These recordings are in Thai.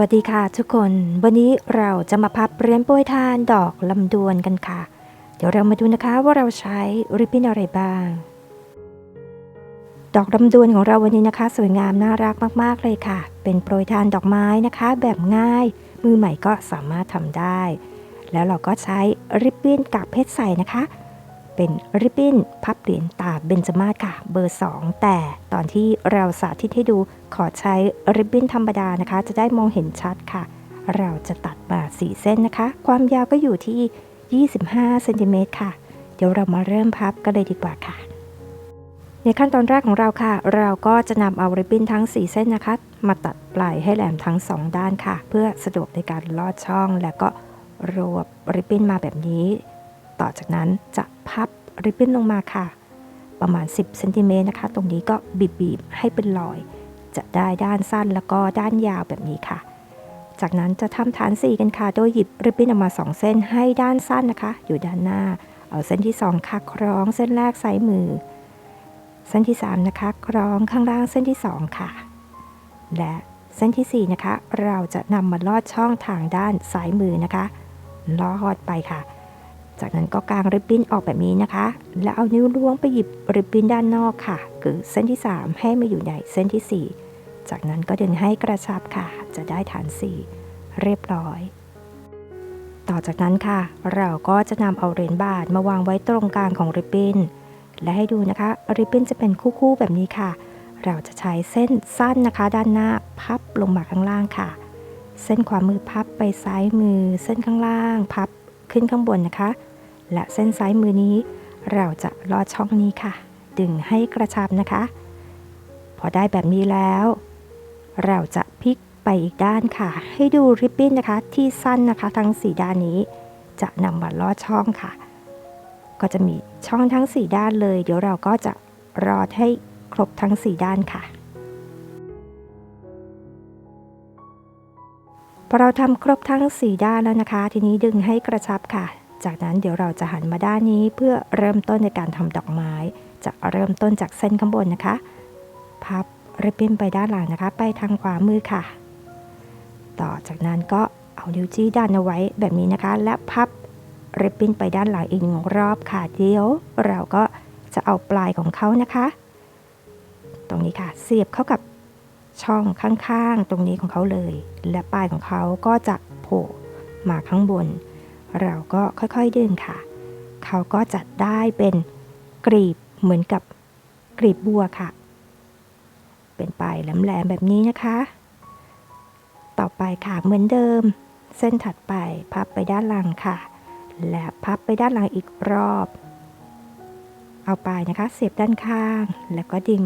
วัสดีค่ะทุกคน วันนี้เราจะมาพับเรียญโปรยทานดอกลำดวนกันค่ะ เดี๋ยวเรามาดูนะคะว่าเราใช้ริบบิ้นอะไรบ้าง ดอกลำดวนของเราวันนี้นะคะ สวยงามน่ารักมากๆเลยค่ะ เป็นโปรยทานดอกไม้นะคะ แบบง่าย มือใหม่ก็สามารถทำได้ แล้วเราก็ใช้ริบบิ้นกับเพชรใสนะคะ เป็นริบบิ้นพับเหรียญตาเบญจมาศค่ะ เบอร์ 2 แต่ตอนที่เราสาธิตให้ดูขอใช้ริบบิ้นธรรมดานะคะ จะได้มองเห็นชัดค่ะ เราจะตัดมา 4 เส้นนะคะ ความยาวก็อยู่ที่ 25เซนติเมตรค่ะ เดี๋ยวเรามาเริ่มพับกันเลยดีกว่าค่ะ ในขั้นตอนแรกของเราค่ะ เราก็จะนำเอาริบบิ้นทั้ง 4 เส้นนะคะ มาตัดปลายให้แหลมทั้ง 2 ด้านค่ะ เพื่อสะดวกในการลอดช่องแล้วก็รวบริบบิ้นมาแบบนี้ ต่อจากนั้นจะพับริบบิ้นลงมาค่ะ ประมาณ 10เซนติเมตรนะคะ ตรงนี้ก็บีบๆให้เป็นรอย จะได้ด้านสั้นแล้วก็ด้านยาวแบบนี้ค่ะ จากนั้นจะทำฐาน4กันค่ะ โดยหยิบริบบิ้นออกมา 2 เส้นให้ด้านสั้นนะคะ อยู่ด้านหน้า เอาเส้นที่ 2 ค่ะ คล้องเส้นแรกซ้ายมือ เส้นที่ 3 นะคะ คล้องข้างล่างเส้นที่ 2 ค่ะ และเส้นทีสี่ 4 นะคะ เราจะนำมาลอดช่องทางด้านซ้ายมือนะคะ ลอดไปค่ะ จากนั้นก็กางริบบิ้นออกแบบนี้นะคะ แล้วเอานิ้วล้วงไปหยิบริบบิ้นด้านนอกค่ะ คือเส้นที่ 3 ให้มาอยู่ในเส้นที่ 4 จากนั้นก็ดึงให้กระชับค่ะ จะได้ฐาน 4 เรียบร้อย ต่อจากนั้นค่ะ เราก็จะนำเอาเหรียญบาทมาวางไว้ตรงกลางของริบบิ้น และให้ดูนะคะ ริบบิ้นจะเป็นคู่ๆแบบนี้ค่ะ เราจะใช้เส้นสั้นนะคะ ด้านหน้าพับลงมาข้างล่างค่ะ เส้นขวามือพับไปซ้ายมือ เส้นข้างล่างพับ ขึ้นข้างบนนะคะ และเส้นซ้ายมือนี้ เราจะลอดช่องนี้ค่ะ ดึงให้กระชับนะคะ พอได้แบบนี้แล้ว เราจะพลิกไปอีกด้านค่ะ ให้ดูริบบิ้นนะคะ ที่สั้นนะคะ ทั้งสีด้านนี้ จะนำมาลอดช่องค่ะ ก็จะมีช่องทั้ง 4 ด้านเลย เดี๋ยวเราก็จะรอดให้ครบทั้ง 4 ด้านค่ะ พอเราทำครบทั้ง 4 ด้านแล้วนะคะ ทีนี้ดึงให้กระชับค่ะ จากนั้นเดี๋ยวเราจะหันมาด้านนี้เพื่อเริ่มต้นในการทำดอกไม้ จะเริ่มต้นจากเส้นข้างบนนะคะ พับริบบิ้นไปด้านหลังนะคะ ไปทางขวามือค่ะ ต่อจากนั้นก็เอานิ้วจี้ดันเอาไว้แบบนี้นะคะ และพับริบบิ้นไปด้านหลังอีกหนึ่งรอบค่ะ เดี๋ยวเราก็จะเอาปลายของเขานะคะ ตรงนี้ค่ะ เสียบเข้ากับ ช่องข้างๆ ตรงนี้ของเขาเลย และปลายของเขาก็จะโผล่มาข้างบน เราก็ค่อยๆดึงค่ะ เขาก็จะได้เป็นกรีบเหมือนกับกรีบบัวค่ะ เป็นปลายแหลมๆแบบนี้นะคะ ต่อไปค่ะเหมือนเดิม เส้นถัดไปพับไปด้านหลังค่ะ และพับไปด้านหลังอีกรอบ เอาปลายนะคะ เสียบด้านข้างแล้วก็ดึง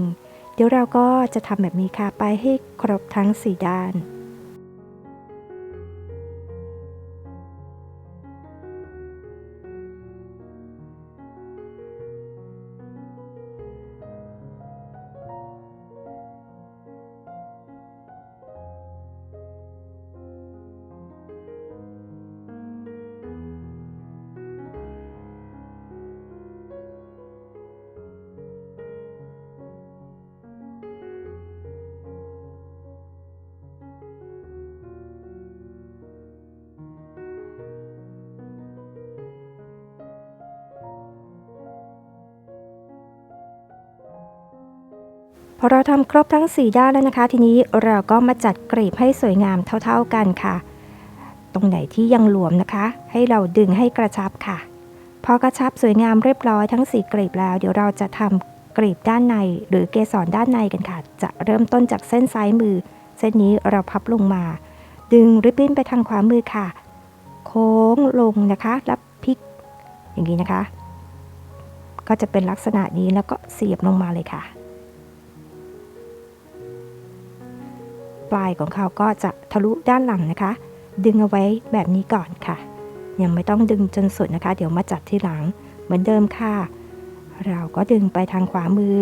เดี๋ยวเราก็จะทำแบบนี้ค่ะ ไปให้ครบทั้ง 4 ด้าน พอเราทำครบทั้ง 4 ด้านแล้วนะคะ ทีนี้เราก็มาจัดกรีบให้สวยงามเท่าๆกันค่ะ ตรงไหนที่ยังหลวมนะคะ ให้เราดึงให้กระชับค่ะ พอกระชับสวยงามเรียบร้อยทั้ง 4 กรีบแล้ว เดี๋ยวเราจะทำกรีบด้านใน หรือเกสรด้านในกันค่ะ จะเริ่มต้นจากเส้นซ้ายมือ เส้นนี้เราพับลงมา ดึงริบบิ้นไปทางขวามือค่ะ โค้งลงนะคะแล้วพลิก อย่างนี้นะคะ ก็จะเป็นลักษณะนี้แล้วก็เสียบลงมาเลยค่ะ ปลายของเขาก็จะทะลุด้านหลังนะคะ ดึงเอาไว้แบบนี้ก่อนค่ะ ยังไม่ต้องดึงจนสุดนะคะ เดี๋ยวมาจัดที่หลังเหมือนเดิมค่ะ เราก็ดึงไปทางขวามือ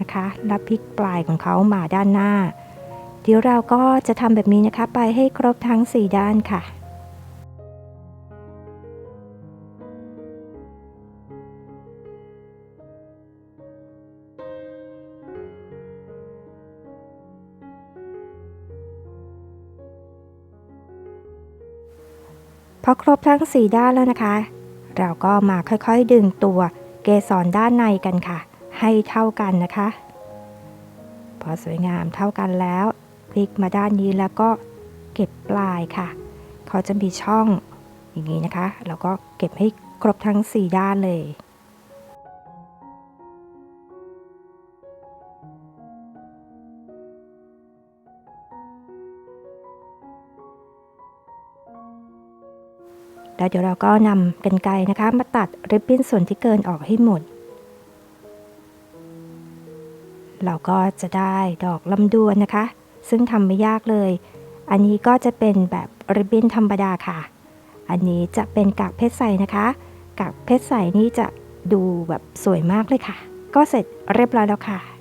นะคะแล้วพลิกปลายของเขามาด้านหน้า เดี๋ยวเราก็จะทำแบบนี้นะคะ ไปให้ครบทั้ง 4 ด้านค่ะ พอครบทั้ง 4 ด้านแล้วนะคะ เราก็มาค่อยๆดึงตัวเกสรด้านในกันค่ะ ให้เท่ากันนะคะ พอสวยงามเท่ากันแล้วพลิกมาด้านนี้แล้วก็เก็บปลายค่ะ เขาจะมีช่องอย่างนี้นะคะ แล้วก็เก็บให้ครบทั้ง 4 ด้านเลย แล้วเดี๋ยวเราก็นำกันไกรนะคะ มาตัดริบบิ้นส่วนที่เกินออกให้หมด เราก็จะได้ดอกลำดวนนะคะ ซึ่งทำไม่ยากเลย อันนี้ก็จะเป็นแบบริบบิ้นธรรมดาค่ะ อันนี้จะเป็นกากเพชรใสนะคะ กากเพชรใสนี่จะดูแบบสวยมากเลยค่ะ ก็เสร็จเรียบร้อยแล้วค่ะ